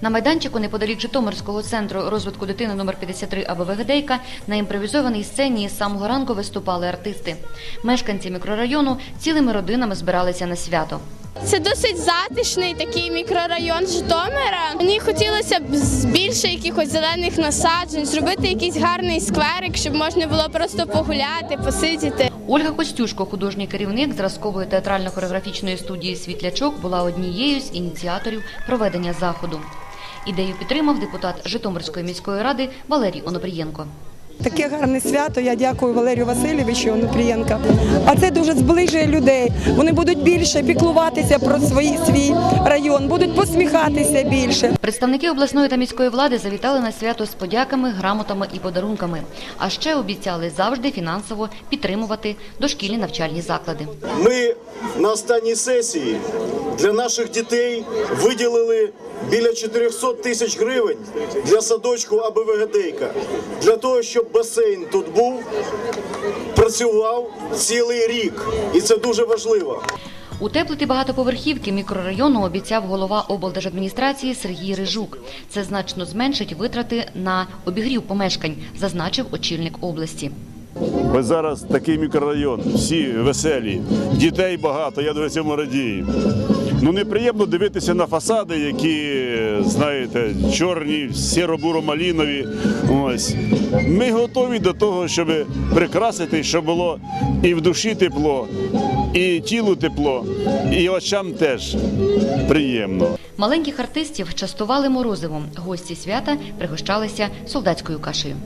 На майданчику неподалік Житомирського центру розвитку дитини номер 53 АБВГДейка на імпровізованій сцені з самого ранку виступали артисти. Мешканці мікрорайону цілими родинами збиралися на свято. Це досить затишний такий мікрорайон Житомира. Мені хотілося б більше якихось зелених насаджень, зробити якийсь гарний скверик, щоб можна було просто погуляти, посидіти. Ольга Костюшко, художній керівник зразкової театрально-хореографічної студії Світлячок, була однією з ініціаторів проведення заходу. Ідею підтримав депутат Житомирської міської ради Валерій Онопрієнко. Таке гарне свято. Я дякую Валерію Васильовичу Онупрієнка. А це дуже зближує людей. Вони будуть більше піклуватися про свій свій район, будуть посміхатися більше. Представники обласної та міської влади завітали на свято з подяками, грамотами і подарунками. А ще обіцяли завжди фінансово підтримувати дошкільні навчальні заклади. Ми на останній сесії для наших дітей виділили біля 400 тисяч гривень для садочку АБВГДейка, для того, щоб басейн тут був, працював цілий рік. І це дуже важливо. Утеплити багатоповерхівки мікрорайону обіцяв голова облдержадміністрації Сергій Рижук. Це значно зменшить витрати на обігрів помешкань, зазначив очільник області. Ось зараз такий мікрорайон, всі веселі, дітей багато, я дуже цьому радію. Ну неприємно дивитися на фасади, які, знаєте, чорні, сіро-буро-малінові. Ось. Ми готові до того, щоб прикрасити, щоб було і в душі тепло, і тілу тепло, і очам теж приємно. Маленьких артистів частували морозивом. Гості свята пригощалися солдатською кашею.